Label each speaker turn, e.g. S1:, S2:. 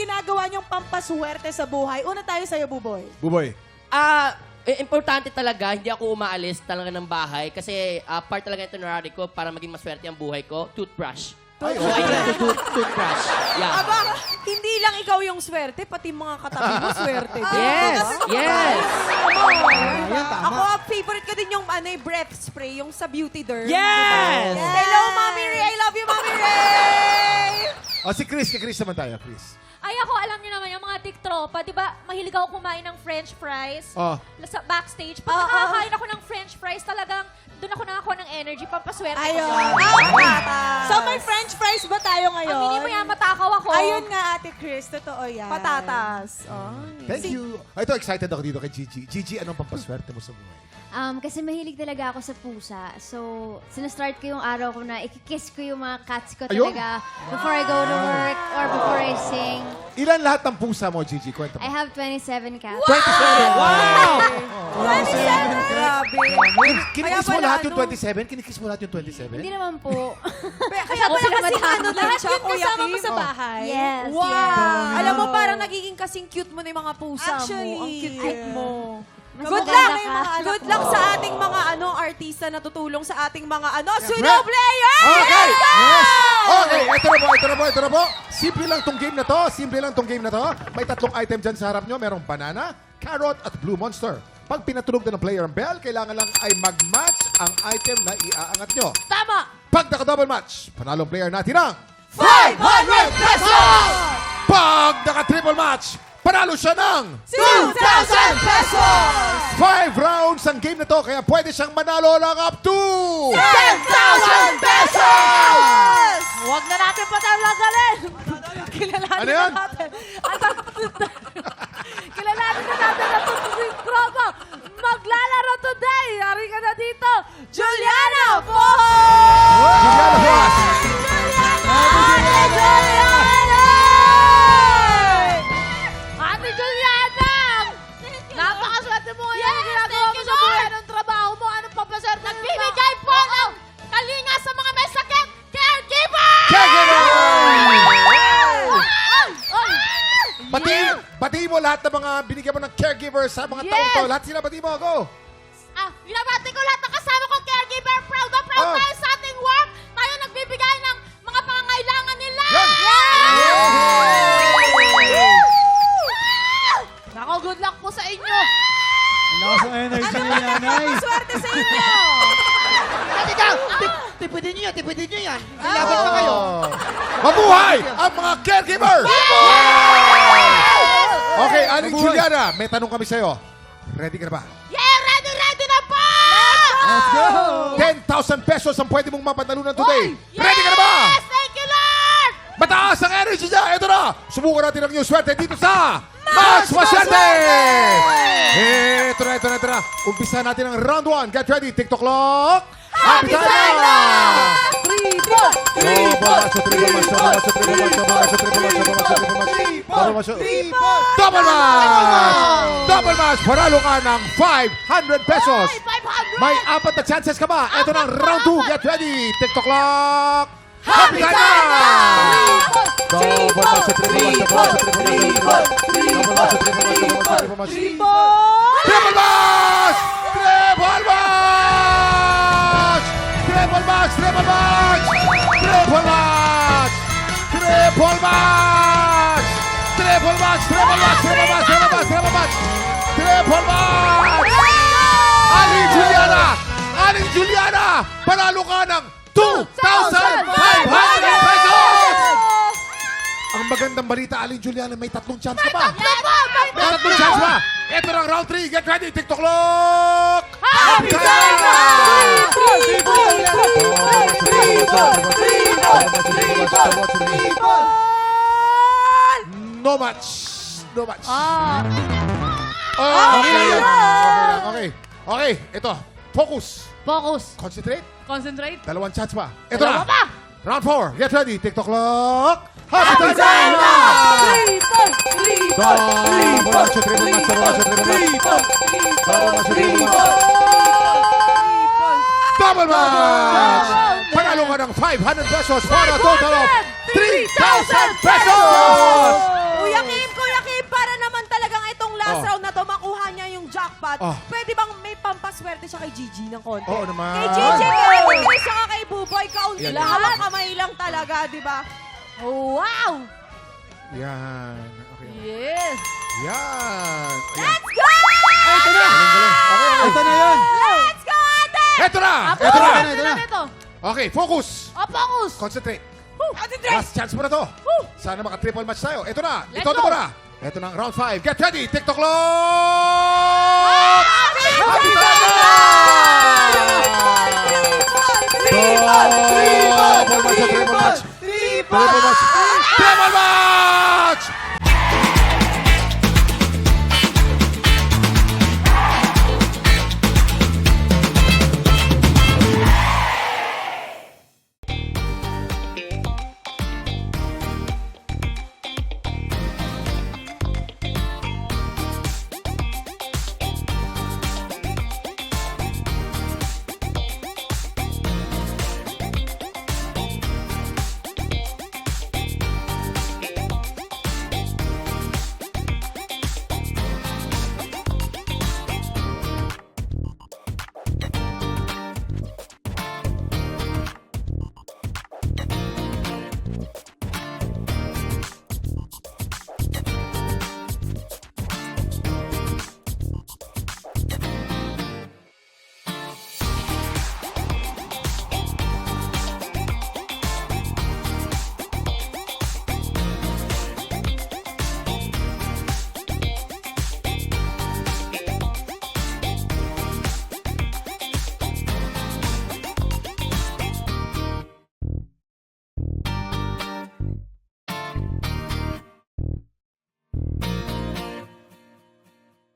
S1: ginagawa niyong pampaswerte sa buhay? Una tayo sa'yo, Buboy.
S2: Buboy.
S3: Ah, eh, importante talaga, hindi ako umaalis talaga ng bahay kasi ah, part talaga ito ng ko para maging maswerte ang buhay ko, toothbrush.
S2: Ay,
S3: So, I need to do toothbrush. Yeah.
S4: Aba, hindi lang ikaw yung swerte, pati mga katabi mo swerte din.
S3: Yes, yes.
S4: Ako, favorite ko din yung ano, yung breath spray, yung sa beauty derm.
S3: Yes!
S4: Hello, Mami Ray! I love you, Mami Ray!
S2: O, si Chris. Kay Chris naman tayo, Chris.
S5: Ako, alam niyo naman, yung mga tiktropa, di ba, mahilig ako kumain ng french fries.
S2: Oh.
S5: Sa backstage. Pag
S4: Oo.
S5: nakakain ako ng french fries, talagang doon ako nakakuha ng energy, pampaswerte ko
S1: Ayun.
S5: siya.
S1: So, may french fries ba tayo ngayon?
S5: Ang hindi mo yan, matakaw ako.
S1: Ayun nga, Ate Chris. Totoo yan.
S4: Patatas. Ay.
S2: Thank you. Ay, ito, excited ako dito kay Gigi. Gigi, anong pampaswerte mo sa buhay?
S6: Um, kasi mahilig talaga ako sa pusa. So, sinastart ko yung araw ko na ikikiss ko yung mga cats ko
S2: Ayun.
S6: talaga before I go to work or before I sing.
S2: Ilan lahat ng pusa mo, Gigi? Kwenta mo.
S6: I have 27 cats.
S2: 27! Wow!
S4: 27! Grabe.
S2: Kinikiss mo
S4: Kaya pala,
S2: lahat yung
S4: ano?
S2: 27? Kinikiss mo lahat yung 27?
S6: Hindi naman po.
S4: Kaya pala kasi
S6: madami.
S4: ano
S1: Lahat
S4: siya,
S1: yun
S4: Kuya
S1: kasama mo
S4: Kim.
S1: sa bahay?
S6: yes.
S4: Wow!
S6: yes.
S4: Alam mo, parang nagiging kasing cute mo na yung mga pusa
S1: Actually,
S4: mo. Ang cute-cute mo. Good
S6: Maganda
S4: luck!
S6: ka.
S4: Good luck sa ating mga ano artista na tutulong sa ating mga ano, pseudo players!
S2: Okay! Yes! Okay, ito na po, ito na po, ito na po. Simple lang tong game na to. Simple lang tong game na to. May tatlong item dyan sa harap nyo. Merong banana, carrot, at blue monster. Pag pinatulog na ng player ang bell, kailangan lang ay mag-match ang item na iaangat nyo.
S4: Tama!
S2: Pag naka-double match, panalong player natin ang
S4: 500 pesos!
S2: Pag naka-triple match, panalo siya ng
S4: 2,000 pesos!
S2: Five rounds ang game na to, kaya pwede siyang manalo lang up to
S4: 10,000 pesos!
S1: Huwag na natin patalagalin.
S4: Kilalanin
S2: Ano yan?
S4: na natin.
S1: Kilalanin na natin ang tutuloy tropa. Maglalaro today. Yari ka na dito.
S4: Juliana po!
S2: Juliana Huas. Lahat ng mga binigyan mo ng caregiver sa mga
S1: Yes!
S2: taong to. Lahat sila bati mo. Go!
S1: Ah, binabati ko lahat ng kasama kong caregiver. Proud na proud
S2: Oh.
S1: tayo sa ating work. Tayo nagbibigay ng mga pangangailangan nila.
S2: Yan!
S1: Nako, good luck po sa inyo.
S7: Lakas ng energy ni nanay.
S4: Swerte sa inyo!
S3: Tipidin nyo yan, tipidin nyo yan.
S2: Oh. Mabuhay ang mga caregiver! Okay, Aling. Juliana, may tanong kami sa'yo. Ready ka na ba?
S1: Yeah, ready, ready na po!
S7: Let's go!
S2: 10,000 pesos ang pwede mong mapatalunan today. Ready ka na ba?
S1: Yes, thank you, Lord!
S2: Mataas ang energy niya. Ito na. Subukan natin ang iyong swerte dito sa Max Maswerte! Ito na, ito na, ito na. Umpisa natin ang round 1. Get ready. TikTok clock. Happy time Double match! Double match! Panalo ka ng 500 pesos! May apat na chances ka ba? Ito na round 2. Get ready! TikTok clock! Happy ka na! Double match! Triple match! Triple match! Triple match! Triple match! Triple match! Triple match, triple match, triple match. Triple match! Triple match! Triple match! Triple match! Triple match! Aling Juliana! Aling Juliana! Panalo ka ng 2,500 pesos! Ang magandang balita, Aling Juliana, may tatlong chance ka pa. May tatlong chance pa. Ito na ang round 3. Get ready. TikTok clock. Happy time na! No match. No match.
S1: Ah.
S2: Oh, okay lang. Okay lang. Okay. Okay. Ito. Focus.
S1: Focus.
S2: Concentrate.
S1: Concentrate.
S2: Dalawang chance pa. Ito
S1: Dalawa
S2: na.
S1: pa.
S2: Round 4. Get ready. TikTok clock. Happy time na!
S4: Triple! Triple!
S2: Triple double match, triple match. Double match, triple 500 pesos for a total of 3,000 pesos!
S4: Kuya Kim, Kuya Kim, para naman talagang itong last
S2: Oh. round na to makuha niya yung jackpot, Oh.
S4: pwede bang may pampaswerte siya kay Gigi ng konti?
S2: Oo naman.
S4: Kay Gigi, kay Ate Grace, kay Buboy, kaunti
S2: Yan.
S4: lahat. kamay lang talaga, di ba?
S1: Wow!
S2: Yan. Okay.
S1: Yes!
S2: Yan.
S4: Let's go!
S2: Ito na!
S7: Ito na yun!
S4: Let's go, ate!
S2: Ito na! Ito na!
S7: Ito na!
S1: Ito na!
S2: Okay, focus!
S1: O, focus!
S2: Concentrate.
S4: Ate Dres!
S2: Last chance mo na to. Sana maka-triple match tayo. Ito na.
S1: Let's
S2: Ito
S1: go.
S2: mo na. Ito na ang round 5. Get ready. TikTok clock! Happy Double match, triple match.
S7: Triple!
S2: Triple match. Triple match!